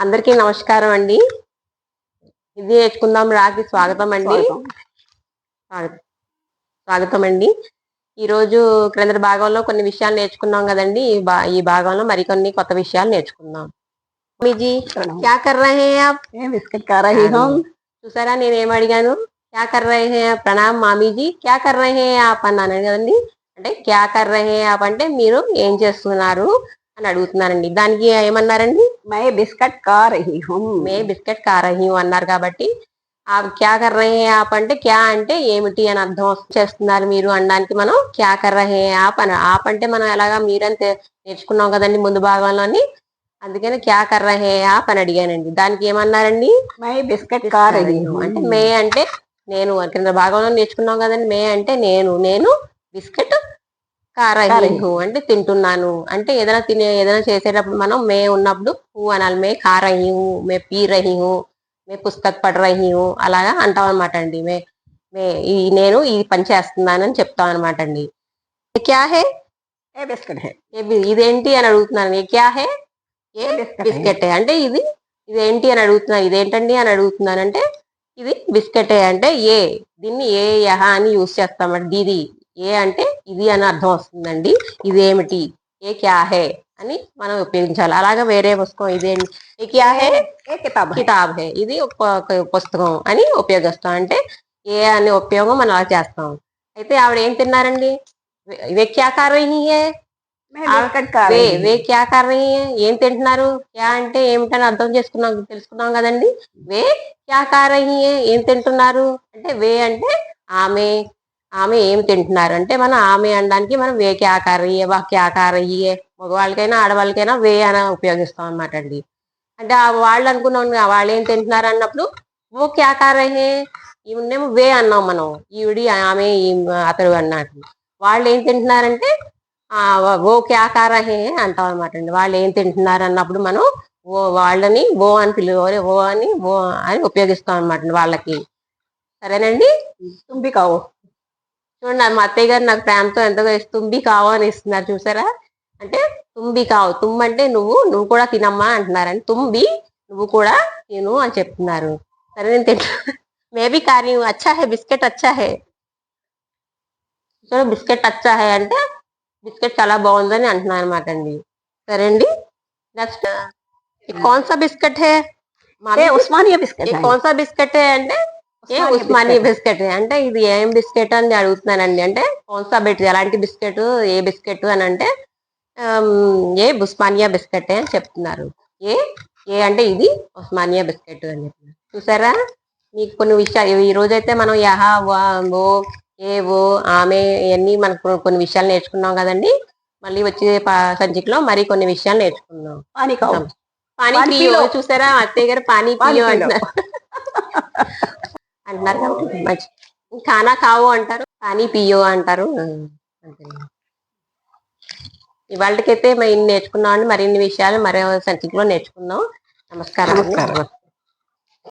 అందరికీ నమస్కారం అండి. ఇది నేర్చుకుందాం రాకి స్వాగతం అండి. స్వాగతం. అండి. ఈరోజు క్రింద భాగంలో కొన్ని విషయాలు నేర్చుకున్నాం కదండి. ఈ భాగంలో మరికొన్ని కొత్త విషయాలు నేర్చుకుందాం. చూసారా నేను ఏం అడిగాను? క్యా కర్ రహే ప్రణామ్ మామీజీ. క్యా కర్ రహే ఆప్? అన్నాను కదండి. అంటే క్యా కర్ రహే ఆప్ అంటే మీరు ఏం చేస్తున్నారు అని అడుగుతున్నారండి దానికి ఏమన్నారండి? మై బిస్కెట్ కా రహి హుం మే బిస్కెట్ కా రహి అన్నారు కాబట్టి ఆ క్యా కర్ రహే ఆప్ అంటే క్యా అంటే ఏమిటి అని అర్థం చేస్తున్నారు మీరు అనడానికి మనం క్యా కర్ రహే ఆప్ అని ఆప్ అంటే మనం ఎలాగా మీరని నేర్చుకున్నాం కదండి ముందు భాగంలోని అందుకని క్యా కర్ రహే ఆప్ అని అడిగానండి దానికి ఏమన్నారండి మై బిస్కెట్ కా రహి అంటే మే అంటే నేను కింద భాగంలో నేర్చుకున్నాం కదండి మే అంటే నేను నేను బిస్కెట్ కారూ అంటే తింటున్నాను. అంటే ఏదైనా తినే ఏదైనా చేసేటప్పుడు మనం మే ఉన్నప్పుడు హూ అనాలి. మే కారాయి మే పీ రహి మే పుస్తక్ పడ రహి అలాగా అంటాం అనమాట అండి. మే మే ఈ నేను ఇది పని చేస్తున్నాను అని చెప్తాం అనమాట అండి. క్యా హే? ఏ బిస్కెట్ హే? ఇదేంటి అని అడుగుతున్నాను. క్యా హే? ఏ బిస్కెట్ అంటే ఇది ఇదేంటి అని అడుగుతున్నాను. ఇదేంటండి అని అడుగుతున్నాను అంటే ఇది బిస్కెట్ అంటే ఏ దీన్ని ఏ యహ అని యూస్ చేస్తామండి దీది ఏ అంటే ఇది అని అర్థం వస్తుందండి. ఇదేమిటి? ఏ క్యాహే అని మనం ఉపయోగించాలి. అలాగే వేరే పుస్తకం ఇదే ఏ ఏ కితాబ్ కితాబ్ హే. ఇది పుస్తకం అని ఉపయోగిస్తాం. అంటే ఏ అనే ఉపయోగం మనం అలా చేస్తాం. అయితే ఆవిడ ఏం తిన్నారండి? వే క్యా కార్ వే వే క్యా కార్ ఏం తింటున్నారు? క్యా అంటే ఏమిటని అర్థం చేసుకున్నాం తెలుసుకున్నాం కదండి. వే క్యా కార్ ఏం తింటున్నారు? అంటే వే అంటే ఆమె ఆమె ఏం తింటున్నారు? అంటే మనం ఆమె అనడానికి మనం వే క్యాకారయ్యే వా క్యాకారయ్యే మగవాళ్ళకైనా ఆడవాళ్ళకైనా వే అని ఉపయోగిస్తాం అనమాట అండి. అంటే వాళ్ళు అనుకున్నాం వాళ్ళు ఏం తింటున్నారు అన్నప్పుడు ఓ క్యాకారయ్యే ఈమెమో వే అన్నాం మనం. ఈవిడి ఆమె ఈ అతడు అన్నట్టు వాళ్ళు ఏం తింటున్నారంటే ఓ క్యాకారహే అంటాం అనమాట అండి. వాళ్ళు ఏం తింటున్నారు అన్నప్పుడు మనం ఓ వాళ్ళని ఓ అని పిలువరే ఓ అని ఓ అని ఉపయోగిస్తాం అనమాట వాళ్ళకి. సరేనండి? తుంపికావు చూడండి మా అత్తయ్య గారు నాకు ప్రేమతో ఎంతగా ఇస్తుంది తుంబి కావు అని ఇస్తున్నారు చూసారా అంటే తుంబి కావు తుమ్ అంటే నువ్వు నువ్వు కూడా తినమ్మా అంటున్నారని తుంబి నువ్వు కూడా తిను అని చెప్తున్నారు సరే నేను తింటా మేబీ కానీ అచ్చా హే బిస్కెట్ అచ్చా హే సో బిస్కెట్ అచ్చా హే అంటే బిస్కెట్ చాలా బాగుందని అంటున్నాను అనమాట అండి సరే అండి నెక్స్ట్ కౌన్ సా బిస్కెట్ హే మామీ, ये उस्मानिया बिस्किट ये है कौन सा బిస్కెట్ హే అంటే ఏ ఉస్మానీ బిస్కెట్. అంటే ఇది ఏం బిస్కెట్ అని అడుగుతున్నానండి. అంటే కాన్సాబెట్ ఎలాంటి బిస్కెట్ ఏ బిస్కెట్ అని అంటే ఏ ఉస్మానియా బిస్కెట్ అని చెప్తున్నారు. ఏ ఏ అంటే ఇది ఉస్మానియా బిస్కెట్ అని చెప్తున్నారు. చూసారా? మీకు కొన్ని విషయాలు ఈ రోజైతే మనం యహా ఓ ఏ ఓ ఆమె ఇవన్నీ మనకు కొన్ని విషయాలు నేర్చుకున్నాం కదండి. మళ్ళీ వచ్చే సంచికలో మరి కొన్ని విషయాలు నేర్చుకున్నాం. పానీ పియో చూసారా? అత్తయ్య గారు పానీ పియో అంటున్నారు. అంటున్నారు కాబట్టి మంచి ఖానా కావు అంటారు పానీ పియో అంటారు ఇవాళకైతే మరి ఇన్ని నేర్చుకున్నాం అండి మరిన్ని విషయాలు మరో సంచికలో నేర్చుకుందాం. నమస్కారం.